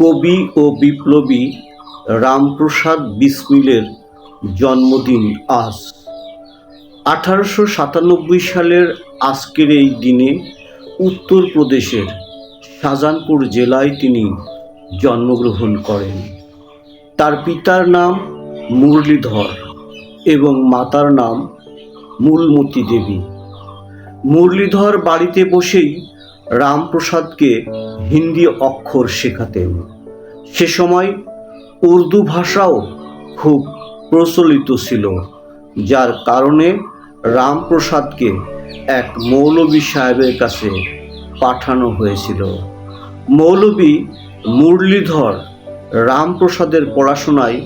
কবি ও বিপ্লবী রামপ্রসাদ বিসমিলের জন্মদিন আজ। আঠারোশো সাতানব্বই সালের আজকের এই দিনে উত্তরপ্রদেশের শাহজাহানপুর জেলায় তিনি জন্মগ্রহণ করেন। তার পিতার নাম মুরলীধর এবং মাতার নাম মূলমতি দেবী। মুরলীধর বাড়িতে বসেই রামপ্রসাদকে হিন্দি অক্ষর শেখাতেন। সে সময় উর্দু ভাষাও খুব প্রচলিত ছিল, যার কারণে রামপ্রসাদকে এক মৌলবী সাহেবের কাছে পাঠানো হয়েছিল। মৌলবী মুরলীধর রামপ্রসাদের পড়াশোনায়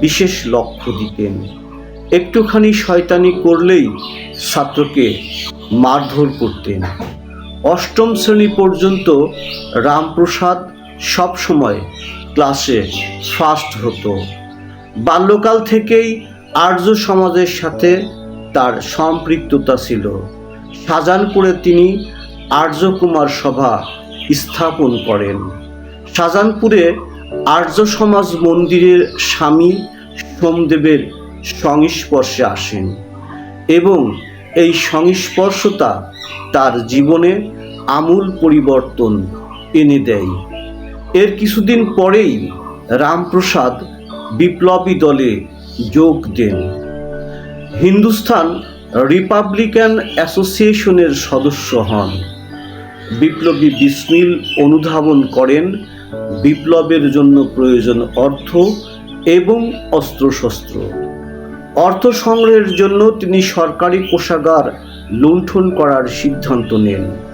বিশেষ লক্ষ্য দিতেন। একটুখানি শয়তানি করলেই ছাত্রকে মারধর করতেন। অষ্টম শ্রেণি পর্যন্ত রামপ্রসাদ সবসময় ক্লাসে ফার্স্ট হতো। বাল্যকাল থেকেই আর্য সমাজের সাথে তার সম্পৃক্ততা ছিল। শাহজাহানপুরে তিনি আর্যকুমার সভা স্থাপন করেন। শাহজাহানপুরে আর্য সমাজ মন্দিরের স্বামী সোমদেবের সংস্পর্শে আসেন এবং এই সংস্পর্শতা তার জীবনে আমূল পরিবর্তন এনে দেয়। এর কিছুদিন পরেই রামপ্রসাদ বিপ্লবী দলে যোগ দেন। হিন্দুস্তান রিপাবলিকান অ্যাসোসিয়েশনের সদস্য হন। বিপ্লবী বিসমিল অনুধাবন করেন, বিপ্লবের জন্য প্রয়োজন অর্থ এবং অস্ত্রশস্ত্র। অর্থ সংগ্রহের জন্য তিনি সরকারি কোষাগার লুণ্ঠন করার সিদ্ধান্ত নেন।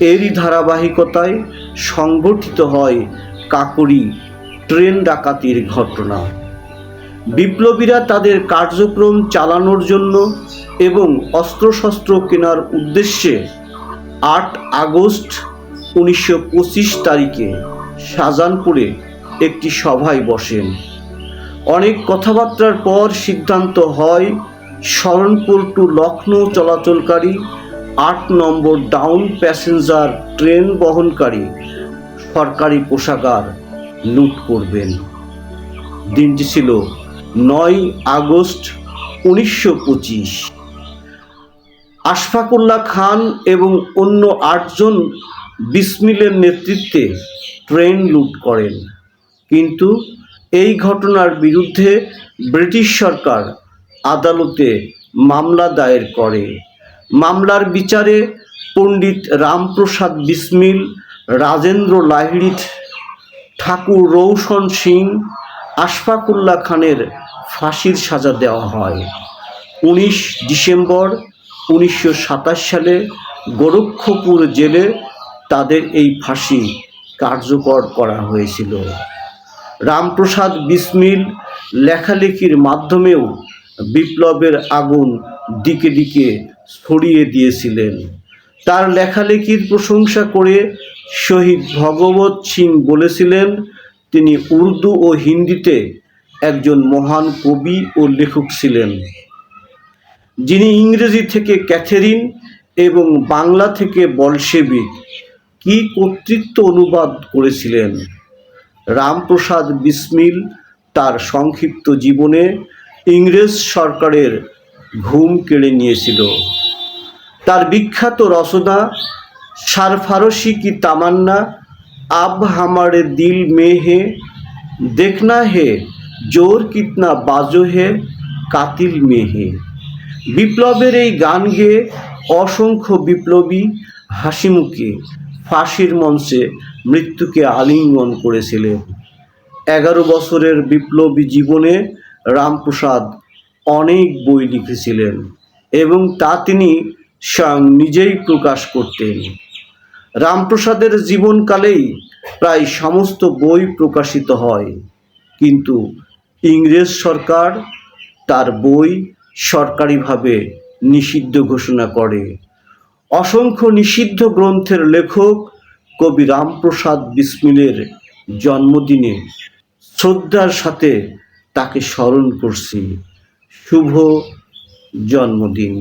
এরই ধারাবাহিকতায় সংগঠিত হয় কাকুরি ট্রেন ডাকাতির ঘটনা। বিপ্লবীরা তাদের কার্যক্রম চালানোর জন্য এবং অস্ত্রশস্ত্র কেনার উদ্দেশ্যে আট আগস্ট উনিশশো পঁচিশ তারিখে শাহজাহানপুরে একটি সভায় বসেন। অনেক কথাবার্তার পর সিদ্ধান্ত হয় শরণপুর টু লখনৌ চলাচলকারী আট নম্বর ডাউন প্যাসেঞ্জার ট্রেন বহনকারী সরকারি কোষাগার লুট করবেন। দিনটি ছিল নয় আগস্ট উনিশশো পঁচিশ। আশফাকুল্লাহ খান এবং অন্য আটজন বিসমিলের নেতৃত্বে ট্রেন লুট করেন। কিন্তু এই ঘটনার বিরুদ্ধে ব্রিটিশ সরকার আদালতে মামলা দায়ের করে। মামলার বিচারে পণ্ডিত রামপ্রসাদ বিসমিল, রাজেন্দ্র লাহিড়ি, ঠাকুর রৌশন সিং, আশফাকুল্লাহ খানের ফাঁসির সাজা দেওয়া হয়। উনিশ ডিসেম্বর উনিশশো সাতাশ সালে গোরক্ষপুর জেলে তাদের এই ফাঁসি কার্যকর করা হয়েছিল। রামপ্রসাদ বিসমিল লেখালেখির মাধ্যমেও বিপ্লবের আগুন দিকে দিকে ছড়িয়ে দিয়েছিলেন। তার লেখালেখির প্রশংসা করে শহীদ ভগবত সিং বলেছিলেন, তিনি উর্দু ও হিন্দিতে একজন মহান কবি ও লেখক ছিলেন। যিনি ইংরেজি থেকে ক্যাথেরিন এবং বাংলা থেকে বলশেবিক কি কর্তৃত্ব অনুবাদ করেছিলেন? রামপ্রসাদ বিসমিল তার সংক্ষিপ্ত জীবনে ইংরেজ সরকারের ঘুম কেড়ে নিয়েছিল। তার বিখ্যাত রচনা সারফারসি কি তামান্না, আব হামারে দিল মে হে, দেখনা হে, জোর কিতনা বাজো হে, কাতিল মে হে। বিপ্লবের এই গান গেয়ে অসংখ্য বিপ্লবী হাসিমুখে ফাঁসির মঞ্চে মৃত্যুকে আলিঙ্গন করেছিলেন। এগারো বছরের বিপ্লবী জীবনে রামপ্রসাদ অনেক বই লিখেছিলেন এবং তা তিনি স্বয়ং নিজেই প্রকাশ করতেন। রামপ্রসাদের জীবনকালেই প্রায় সমস্ত বই প্রকাশিত হয়, কিন্তু ইংরেজ সরকার তার বই সরকারিভাবে নিষিদ্ধ ঘোষণা করে। অসংখ্য নিষিদ্ধ গ্রন্থের লেখক কবি রামপ্রসাদ বিসমিলের জন্মদিনে শ্রদ্ধার সাথে তাকে স্মরণ করছি। শুভ জন্মদিন।